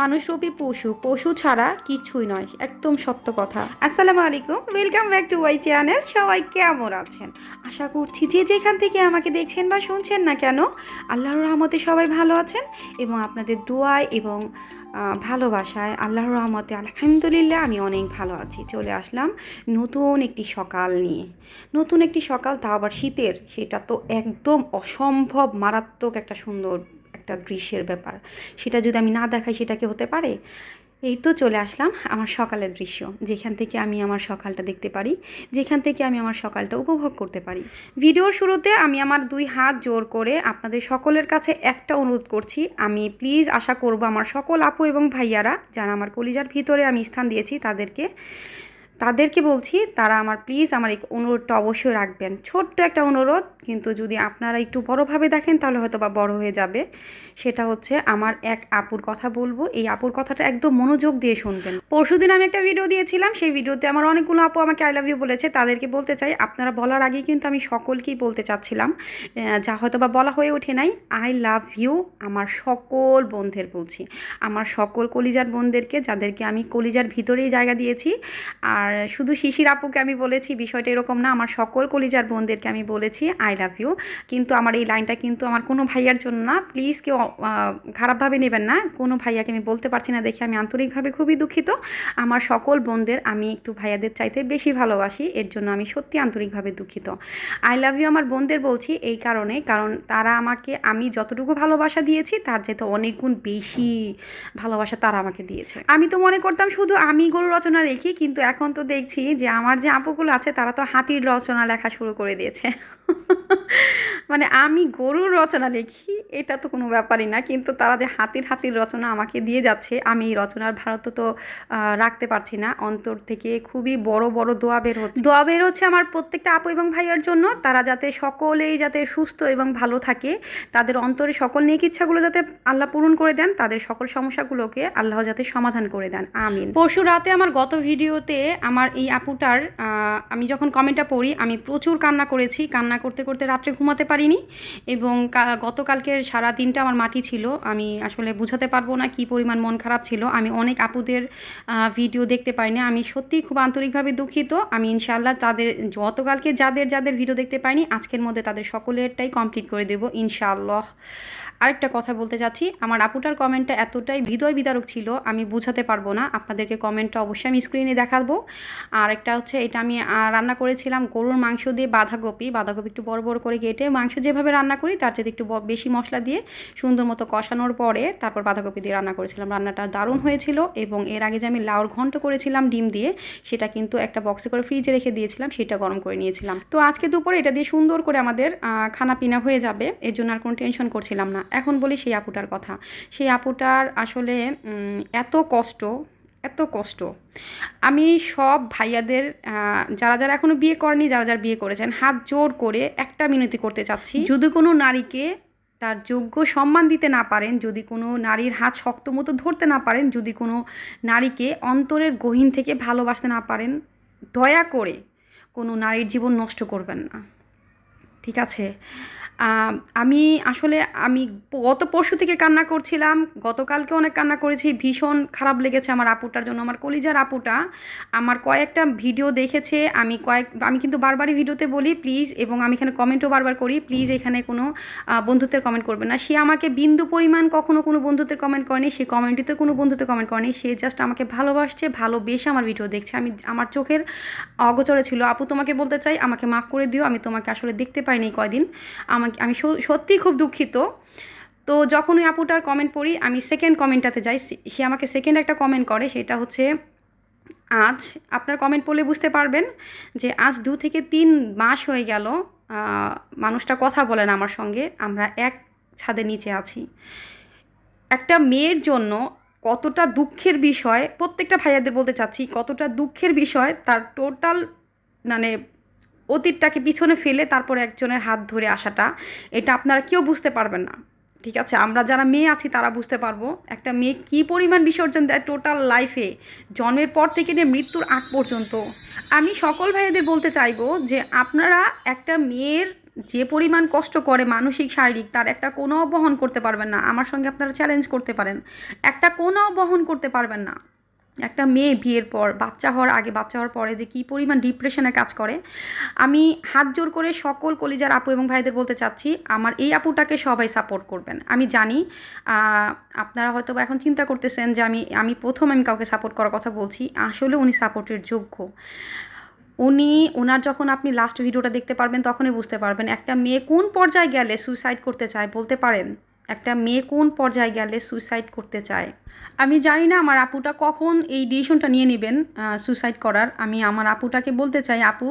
মানুষরূপী পশু পশু ছাড়া কিছুই নয়, একদম সত্য কথা। আসসালামু আলাইকুম welcome back to my channel সবাই কেমন আছেন? আশা করছি যে যেখান থেকে আমাকে দেখছেন বা শুনছেন না কেন, আল্লাহর রহমতে সবাই ভালো আছেন এবং আপনাদের দোয়ায় এবং ভালোবাসায় আল্লাহর রহমতে আলহামদুলিল্লাহ আমি অনেক ভালো আছি। চলে আসলাম নতুন একটি সকাল নিয়ে। নতুন একটি সকাল তা আবার শীতের, সেটা তো একদম অসম্ভব মারাত্মক একটা সুন্দর একটা দৃশ্যের ব্যাপার। সেটা যদি আমি না দেখাই, সেটা কি হতে পারে? এই তো চলে আসলাম আমার সকালের দৃশ্য, যেখান থেকে আমি আমার সকালটা দেখতে পারি, যেখান থেকে আমি আমার সকালটা উপভোগ করতে পারি। ভিডিওর শুরুতে আমি আমার দুই হাত জোর করে আপনাদের সকলের কাছে একটা অনুরোধ করছি। আমি প্লিজ আশা করব আমার সকল আপু এবং ভাইয়ারা, যারা আমার কলিজার ভিতরে আমি স্থান দিয়েছি, তাদেরকে তাদেরকে বলছি, তারা আমার প্লিজ আমার এই অনুরোধটা অবশ্যই রাখবেন। ছোট্ট একটা অনুরোধ, কিন্তু যদি আপনারা একটু বড়োভাবে দেখেন, তাহলে হয়তো বা বড় হয়ে যাবে। সেটা হচ্ছে, আমার এক আপুর কথা বলব। এই আপুর কথাটা একদম মনোযোগ দিয়ে শুনবেন। পরশুদিন আমি একটা ভিডিও দিয়েছিলাম। সেই ভিডিওতে আমার অনেকগুলো আপু আমাকে আই লাভ ইউ বলেছে। তাদেরকে বলতে চাই, আপনারা বলার আগেই কিন্তু আমি সকলকেই বলতে চাচ্ছিলাম যা হয়তো বা বলা হয়ে ওঠে নাই। আই লাভ ইউ আমার সকল বন্ধের বলছি। আমার সকল কলিজার বোনদেরকে যাদেরকে আমি কলিজার ভিতরেই জায়গা দিয়েছি। আর শুধু শিশির আপুকে আমি বলেছি, বিষয়টা এরকম না, আমার সকল কলিজার বোনদেরকে আমি বলেছি আই লাভ ইউ কিন্তু আমার এই লাইনটা কিন্তু আমার কোনো ভাইয়ার জন্য না প্লিজ কেউ খারাপভাবে নেবেন না। কোনো ভাইয়াকে আমি বলতে পারছি না দেখে আমি আন্তরিকভাবে খুবই দুঃখিত। আমার সকল বোনদের আমি একটু ভাইয়াদের চাইতে বেশি ভালোবাসি, এর জন্য আমি সত্যি আন্তরিকভাবে দুঃখিত। আই লাভ ইউ আমার বোনদের বলছি এই কারণে, কারণ তারা আমাকে, আমি যতটুকু ভালোবাসা দিয়েছি, তার যেতে অনেক গুণ বেশি ভালোবাসা তারা আমাকে দিয়েছে। আমি তো মনে করতাম শুধু আমি গরু রচনা রেখি, কিন্তু এখন তো দেখছি যে আমার যে আপুগুলো আছে, তারা তো হাতির রচনা লেখা শুরু করে দিয়েছে। মানে আমি গরুর রচনা লিখি, এটা তো কোনো ব্যাপারই না, কিন্তু তারা যে হাতির হাতির রচনা আমাকে দিয়ে যাচ্ছে, আমি এই রচনার ভারত তো রাখতে পারছি না। অন্তর থেকে খুবই বড় বড় দোয়া বের হচ্ছে। দোয়া বের হচ্ছে আমার প্রত্যেকটা আপু এবং ভাইয়ের জন্য। তারা যাতে সকলেই যাতে সুস্থ এবং ভালো থাকে, তাদের অন্তরে সকল নেক ইচ্ছাগুলো যাতে আল্লাহ পূরণ করে দেন, তাদের সকল সমস্যাগুলোকে আল্লাহ যাতে সমাধান করে দেন। আমিন। পরশু রাতে আমার গত ভিডিওতে আমার এই আপুটার আমি যখন কমেন্টটা পড়ি, আমি প্রচুর কান্না করেছি। কান্না করতে করতে রাত্রে ঘুমাতে পারিনি এবং গতকালকের সারা দিনটা আমার মাটি ছিল। আমি আসলে বুঝাতে পারব না কি পরিমাণ মন খারাপ ছিল। আমি অনেক আপুদের ভিডিও দেখতে পাইনি। আমি সত্যিই খুব আন্তরিকভাবে দুঃখিত। আমি ইনশাল্লাহ তাদের, গতকালকে যাদের যাদের ভিডিও দেখতে পাইনি, আজকের মধ্যে তাদের সকলেরটাই কমপ্লিট করে দেবো ইনশাআল্লাহ। আরেকটা কথা বলতে চাচ্ছি আমার আপুটার কমেন্টটা এতটাই হৃদয় বিদারক ছিল, আমি বুঝাতে পারব না। আপনাদেরকে কমেন্টটা অবশ্যই আমি স্ক্রিনে দেখাবো। আর একটা হচ্ছে, এটা আমি রান্না করেছিলাম গরুর মাংস দিয়ে বাঁধাকপি। বাঁধাকপি একটু বড় বড় করে কেটে মাংস যেভাবে রান্না করি, তার চেয়ে একটু বেশি মশলা দিয়ে সুন্দর মতো কষানোর পরে তারপর বাঁধাকপি দিয়ে রান্না করেছিলাম। রান্নাটা দারুণ হয়েছিল এবং এর আগে যে আমি লাউর ঘন্ট করেছিলাম ডিম দিয়ে, সেটা কিন্তু একটা বক্সে করে ফ্রিজে রেখে দিয়েছিলাম, সেটা গরম করে নিয়েছিলাম। তো আজকে দুপুরে এটা দিয়ে সুন্দর করে আমাদের খানা পিনা হয়ে যাবে, এর জন্য আর কোনো টেনশন করছিলাম না। এখন বলি সেই আপুটার কথা। সেই আপুটার আসলে এত কষ্ট এত কষ্ট। আমি সব ভাইয়াদের যারা যারা এখনও বিয়ে করেনি, যারা যারা বিয়ে করেছেন, হাত জোর করে একটা মিনতি করতে চাচ্ছি। যদি কোনো নারীকে তার যোগ্য সম্মান দিতে না পারেন, যদি কোনো নারীর হাত শক্ত মতো ধরতে না পারেন, যদি কোনো নারীকে অন্তরের গহীন থেকে ভালোবাসতে না পারেন, দয়া করে কোনো নারীর জীবন নষ্ট করবেন না। ঠিক আছে? আমি আসলে আমি গত পরশু থেকে কান্না করছিলাম, গতকালকে অনেক কান্না করেছি, ভীষণ খারাপ লেগেছে আমার আপুটার জন্য, আমার কলিজার আপুটা। আমার কয়েকটা ভিডিও দেখেছে, আমি কয়েক, আমি কিন্তু বারবারই ভিডিওতে বলি প্লিজ এবং আমি এখানে কমেন্টও বারবার করি প্লিজ এখানে কোনো বন্ধুত্বের কমেন্ট করবে না। সে আমাকে বিন্দু পরিমাণ কখনো কোনো বন্ধুত্বের কমেন্ট করেনি, সে কমেন্টিতে কোনো বন্ধুত্বের কমেন্ট করেনি, সে জাস্ট আমাকে ভালোবাসছে, ভালোবেসে আমার ভিডিও দেখছে। আমি, আমার চোখের অগোচরে ছিল, আপু, তোমাকে বলতে চাই, আমাকে মাফ করে দিও, আমি তোমাকে আসলে দেখতে পাইনি কয়দিন আমাকে, আমি সত্যিই খুব দুঃখিত। তো যখন ওই আপুটার কমেন্ট পড়ি, আমি সেকেন্ড কমেন্টটাতে যাই, সে- আমাকে সেকেন্ড একটা কমেন্ট করে, সেটা হচ্ছে, আজ আপনার কমেন্ট পড়লে বুঝতে পারবেন যে আজ দু থেকে তিন মাস হয়ে গেল মানুষটা কথা বলে না আমার সঙ্গে, আমরা এক ছাদের নিচে আছি। একটা মেয়ের জন্য কতটা দুঃখের বিষয়, প্রত্যেকটা ভাইয়াদের বলতে চাচ্ছি, কতটা দুঃখের বিষয়, তার টোটাল মানে অতীতটাকে পিছনে ফেলে তারপরে একজনের হাত ধরে আসাটা, এটা আপনারা কেউ বুঝতে পারবেন না। ঠিক আছে? আমরা যারা মেয়ে আছি তারা বুঝতে পারব একটা মেয়ে কী পরিমাণ বিসর্জন দেয় টোটাল লাইফে জন্মের পর থেকে নিয়ে মৃত্যুর আগ পর্যন্ত। আমি সকল ভাইয়াদের বলতে চাইব যে আপনারা একটা মেয়ের যে পরিমাণ কষ্ট করে মানসিক, শারীরিক, তার একটা কোনাও বহন করতে পারবেন না। আমার সঙ্গে আপনারা চ্যালেঞ্জ করতে পারেন। একটা কোনাও বহন করতে পারবেন না। একটা মেয়ে বিয়ের পর, বাচ্চা হওয়ার আগে, বাচ্চা হওয়ার পরে যে কী পরিমাণ ডিপ্রেশনে কাজ করে। আমি হাত জোর করে সকল কলিজার আপু এবং ভাইদের বলতে চাচ্ছি, আমার এই আপুটাকে সবাই সাপোর্ট করবেন। আমি জানি আপনারা হয়তো এখন চিন্তা করতেছেন যে আমি আমি প্রথম আমি কাউকে সাপোর্ট করার কথা বলছি, আসলে উনি সাপোর্টের যোগ্য। উনি ওনার যখন আপনি লাস্ট ভিডিওটা দেখতে পারবেন, তখনই বুঝতে পারবেন, একটা মেয়ে কোন পর্যায়ে গেলে সুইসাইড করতে চায়, বলতে পারেন? একটা মেয়ে কোন পর্যায়ে গেলে সুইসাইড করতে চায়? আমি জানি না আমার আপুটা কখন এই ডিসিশনটা নিয়ে নেবেন সুইসাইড করার। আমি আমার আপুটাকে বলতে চাই, আপু,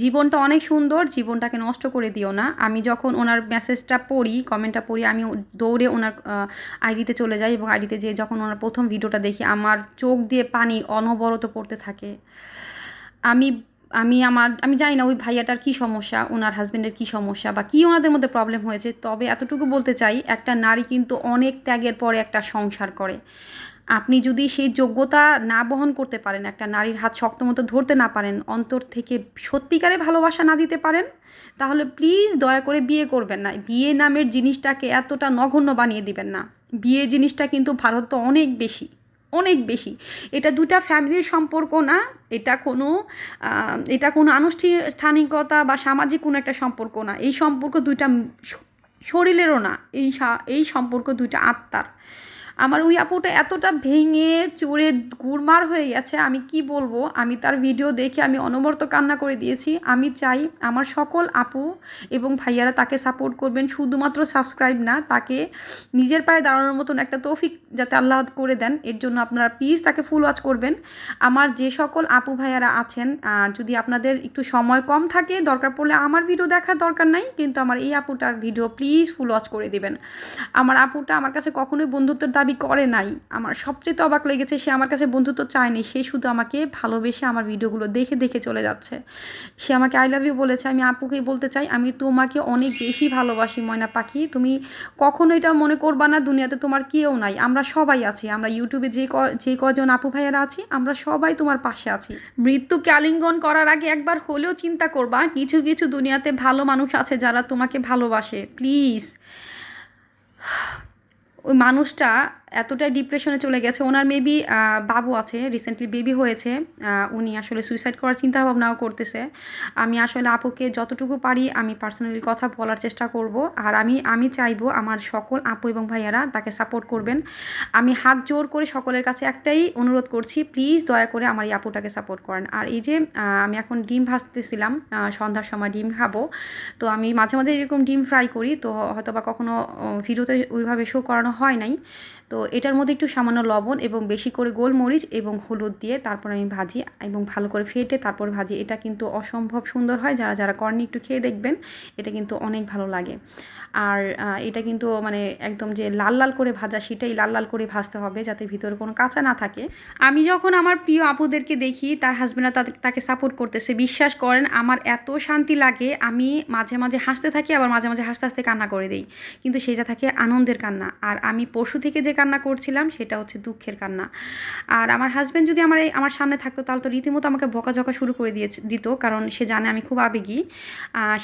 জীবনটা অনেক সুন্দর, জীবনটাকে নষ্ট করে দিও না। আমি যখন ওনার মেসেজটা পড়ি কমেন্টটা পড়ি, আমি দৌড়ে ওনার আইডিতে চলে যাই এবং আইডিতে যেয়ে যখন ওনার প্রথম ভিডিওটা দেখি, আমার চোখ দিয়ে পানি অনবরত পড়তে থাকে। আমি আমি আমার, আমি জানি না ওই ভাইয়াটার কী সমস্যা, ওনার হাজব্যান্ডের কী সমস্যা বা কী ওনাদের মধ্যে প্রবলেম হয়েছে, তবে এতটুকু বলতে চাই, একটা নারী কিন্তু অনেক ত্যাগের পরে একটা সংসার করে। আপনি যদি সেই যোগ্যতা না বহন করতে পারেন, একটা নারীর হাত শক্ত মতো ধরতে না পারেন, অন্তর থেকে সত্যিকারে ভালোবাসা না দিতে পারেন, তাহলে প্লিজ দয়া করে বিয়ে করবেন না। বিয়ে নামের জিনিসটাকে এতটা নগণ্য বানিয়ে দিবেন না। বিয়ে জিনিসটা কিন্তু ভারত তো অনেক বেশি। অনেক বেশি। এটা দুটা ফ্যামিলির সম্পর্ক না, এটা কোনো এটা কোনো আনুষ্ঠানিকতা বা সামাজিক কোনো একটা সম্পর্ক না। এই সম্পর্ক দুইটা শরীরেরও না, এই এই সম্পর্ক দুইটা আত্মার। আমার ওই আপুটা এতটা ভেঙে চড়ে গুড়মার হয়ে গেছে, আমি কি বলব? আমি তার ভিডিও দেখে আমি অনবরত কান্না করে দিয়েছি। আমি চাই আমার সকল আপু এবং ভাইয়ারা তাকে সাপোর্ট করবেন, শুধুমাত্র সাবস্ক্রাইব না, তাকে নিজের পায়ে দাঁড়ানোর মতন একটা তৌফিক যাতে আল্লাহ করে দেন। এর জন্য আপনারা প্লিজ তাকে ফুল ওয়াচ করবেন। আমার যে সকল আপু ভাইয়ারা আছেন যদি আপনাদের একটু সময় কম থাকে, দরকার পড়লে আমার ভিডিও দেখার দরকার নাই, কিন্তু আমার এই আপুটার ভিডিও প্লিজ ফুল ওয়াচ করে দেবেন। আমার আপুটা আমার কাছে কখনোই বন্ধুত্বের দাবি করে নাই। আমার সবচেয়ে তো অবাক লেগেছে, সে আমার কাছে বন্ধুত্ব চায়নি। সে শুধু আমাকে ভালোবেসে আমার ভিডিওগুলো দেখে দেখে চলে যাচ্ছে। সে আমাকে আই লাভ ইউ বলেছে, আমি আপুকেই বলতে চাই, আমি তোমাকে অনেক বেশি ভালোবাসি ময়না পাখি। তুমি কখনো এটা মনে করবা না, দুনিয়াতে তোমার কেউ নাই। আমরা সবাই আছি, আমরা ইউটিউবে যে ক, যে কজন আপু ভাইয়ারা আছি, আমরা সবাই তোমার পাশে আছি। মৃত্যুকে আলিঙ্গন করার আগে একবার হলেও চিন্তা করবা, কিছু কিছু দুনিয়াতে ভালো মানুষ আছে যারা তোমাকে ভালোবাসে। প্লিজ। ওই মানুষটা এতটাই ডিপ্রেশনে চলে গেছে। ওনার মেবি বাবু আছে রিসেন্টলি বেবি হয়েছে উনি আসলে সুইসাইড করার চিন্তা ভাবনাও করতেছে। আমি আসলে আপুকে যতটুকু পারি, আমি পার্সোনালি কথা বলার চেষ্টা করব। আর আমি আমি চাইব আমার সকল আপু এবং ভাইয়ারা তাকে সাপোর্ট করবেন। আমি হাত জোর করে সকলের কাছে একটাই অনুরোধ করছি প্লিজ দয়া করে আমার এই আপুটাকে সাপোর্ট করেন। আর এই যে আমি এখন ডিম ভাজতেছিলাম সন্ধ্যার সময় ডিম খাব। তো আমি মাঝে মাঝে এরকম ডিম ফ্রাই করি, তো হয়তো বা কখনো ভিডিওতে ওইভাবে শো করানো হয় নাই। তো এটার মধ্যে একটু সামান্য লবণ এবং বেশি করে গোলমরিচ এবং হলুদ দিয়ে তারপর আমি ভাজি এবং ভালো করে ফেটে তারপর ভাজি। এটা কিন্তু অসম্ভব সুন্দর হয়। যারা যারা কর্নি একটু খেয়ে দেখবেন, এটা কিন্তু অনেক ভালো লাগে। আর এটা কিন্তু মানে একদম যে লাল লাল করে ভাজা, সেটাই লাল লাল করে ভাজতে হবে যাতে ভিতরে কোনো কাঁচা না থাকে। আমি যখন আমার প্রিয় আপুদেরকে দেখি, তার হাজব্যান্ডরা তাদের, তাকে সাপোর্ট করতেছে, বিশ্বাস করেন, আমার এত শান্তি লাগে, আমি মাঝে মাঝে হাসতে থাকি, আবার মাঝে মাঝে হাসতে হাসতে কান্না করে দিই। কিন্তু সেটা থাকে আনন্দের কান্না। আর আমি পশু থেকে যে কান্না করছিলাম, সেটা হচ্ছে দুঃখের কান্না। আর আমার হাজব্যান্ড যদি আমার আমার সামনে থাকতো, তাহলে তো রীতিমতো আমাকে বকাঝকা শুরু করে দিয়ে দিত, কারণ সে জানে আমি খুব আবেগী।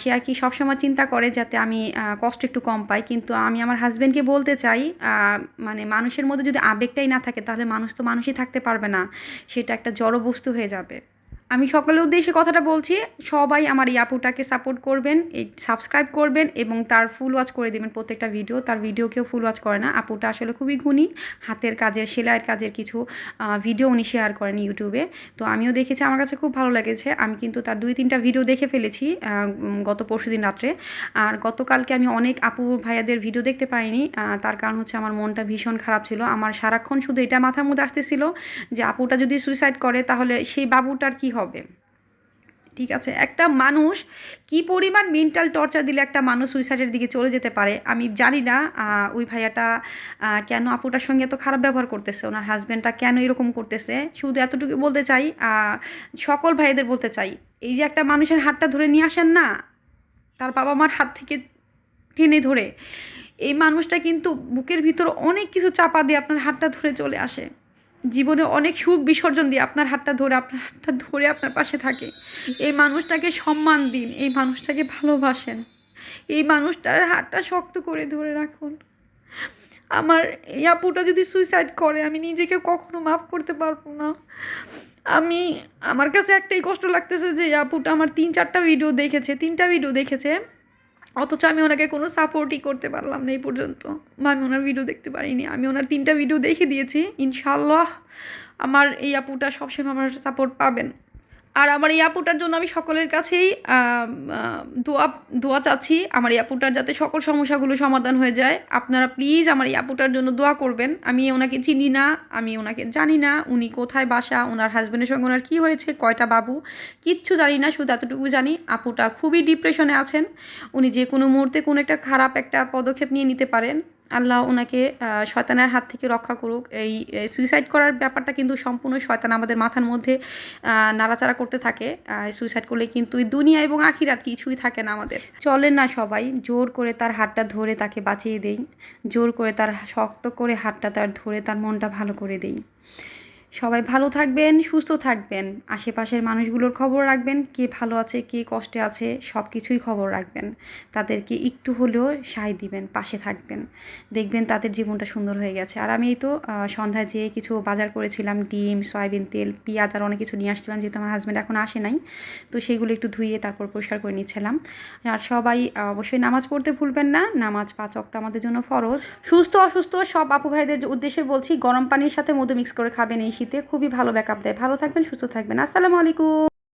সে আর কি সবসময় চিন্তা করে যাতে আমি কষ্ট একটু কম পাই। কিন্তু আমি আমার হাজব্যান্ডকে বলতে চাই মানে মানুষের মধ্যে যদি আবেগটাই না থাকে, তাহলে মানুষ তো মানুষই থাকতে পারবে না। সেটা একটা জড় বস্তু হয়ে যাবে। আমি সকলের উদ্দেশ্যে কথাটা বলছি, সবাই আমার এই আপুটাকে সাপোর্ট করবেন, এই সাবস্ক্রাইব করবেন এবং তার ফুল ওয়াচ করে দেবেন প্রত্যেকটা ভিডিও তার ভিডিও কেউ ফুল ওয়াচ করে না। আপুটা আসলে খুবই গুণী। হাতের কাজের, সেলাইয়ের কাজের কিছু ভিডিও উনি শেয়ার করেন ইউটিউবে তো আমিও দেখেছি, আমার কাছে খুব ভালো লেগেছে। আমি কিন্তু তার দুই, তিনটা ভিডিও দেখে ফেলেছি গত পরশু দিন রাত্রে। আর গতকালকে আমি অনেক আপু ভাইয়াদের ভিডিও দেখতে পাইনি। তার কারণ হচ্ছে আমার মনটা ভীষণ খারাপ ছিল। আমার সারাক্ষণ শুধু এটা মাথার মধ্যে আসতেছিল যে, আপুটা যদি সুইসাইড করে, তাহলে সেই বাবুটার কী হবে? ঠিক আছে, একটা মানুষ কি পরিমাণ মেন্টাল টর্চার দিলে একটা মানুষ সুইসাইডের দিকে চলে যেতে পারে, আমি জানি না। ওই ভাইয়াটা কেন আপুটার সঙ্গে এত খারাপ ব্যবহার করতেছে? ওনার হাজব্যান্ডটা কেন এরকম করতেছে? শুধু এতটুকু বলতে চাই সকল ভাইদের বলতে চাই, এই যে একটা মানুষের হাতটা ধরে নিয়ে আসেন না, তার বাবা মার হাত থেকে টেনে ধরে, এই মানুষটা কিন্তু বুকের ভিতর অনেক কিছু চাপা দিয়ে আপনার হাতটা ধরে চলে আসে। জীবনে অনেক সুখ বিসর্জন দিয়ে আপনার হাতটা ধরে, আপনার হাতটা ধরে আপনার পাশে থাকে। এই মানুষটাকে সম্মান দিন, এই মানুষটাকে ভালোবাসেন। এই মানুষটার হাতটা শক্ত করে ধরে রাখুন। আমার এই আপুটা যদি সুইসাইড করে, আমি নিজেকে কখনো মাফ করতে পারব না। আমি, আমার কাছে একটাই কষ্ট লাগতেছে যে আপুটা আমার তিন চারটা ভিডিও দেখেছে, তিনটা ভিডিও দেখেছে। অথচ আমি ওনাকে কোনো সাপোর্টই করতে পারলাম না এই পর্যন্ত। বা আমি ওনার ভিডিও দেখতে পারিনি। আমি ওনার তিনটা ভিডিও দেখে দিয়েছি। ইনশাল্লাহ আমার এই আপুটা সবসময় আমার সাপোর্ট পাবেন। আর আমার এই আপুটার জন্য আমি সকলের কাছেই দোয়া দোয়া চাচ্ছি। আমার এই আপুটার যাতে সকল সমস্যাগুলো সমাধান হয়ে যায়। আপনারা প্লিজ আমার এই আপুটার জন্য দোয়া করবেন। আমি ওনাকে চিনি না, আমি ওনাকে জানি না, উনি কোথায় বাসা, ওনার হাজব্যান্ডের সঙ্গে ওনার কী হয়েছে, কয়টা বাবু, কিচ্ছু জানি না, শুধু এতটুকু জানি আপুটা খুবই ডিপ্রেশনে আছেন। উনি যে কোনো মুহূর্তে কোনো একটা খারাপ একটা পদক্ষেপ নিয়ে নিতে পারেন। আল্লাহ ওনাকে শয়তানের হাত থেকে রক্ষা করুক। এই সুইসাইড করার ব্যাপারটা কিন্তু সম্পূর্ণ শয়তান আমাদের মাথার মধ্যে নাড়াচাড়া করতে থাকে। সুইসাইড করলে কিন্তু দুনিয়া এবং আখিরাত কিছুই থাকে না আমাদের। চলেন না সবাই, জোর করে তার হাতটা ধরে তাকে বাঁচিয়ে দেই। জোর করে তার শক্ত করে হাতটা তার ধরে তার মনটা ভালো করে দেই। সবাই ভালো থাকবেন, সুস্থ থাকবেন। আশেপাশের মানুষগুলোর খবর রাখবেন, কে ভালো আছে, কে কষ্টে আছে সব কিছুই খবর রাখবেন। তাদেরকে একটু হলেও সায় দিবেন, পাশে থাকবেন। দেখবেন তাদের জীবনটা সুন্দর হয়ে গেছে। আর আমি এই তো সন্ধ্যায় যেয়ে কিছু বাজার করেছিলাম, ডিম, সয়াবিন তেল, পেঁয়াজ আর অনেক কিছু নিয়ে আসছিলাম, যেহেতু আমার হাজব্যান্ড এখন আসে নাই। তো সেগুলো একটু ধুয়ে তারপর পরিষ্কার করে নিচ্ছিলাম। আর সবাই অবশ্যই নামাজ পড়তে ভুলবেন না। নামাজ পাঁচ অক্ত আমাদের জন্য ফরজ। সুস্থ, অসুস্থ, সব আপু ভাইদের উদ্দেশ্যে বলছি, গরম পানির সাথে মধু মিক্স করে খাবেন, এই শীতে খুবই ভালো ব্যাকআপ দেয়। ভালো থাকবেন সুস্থ থাকবেন। আসসালামু আলাইকুম।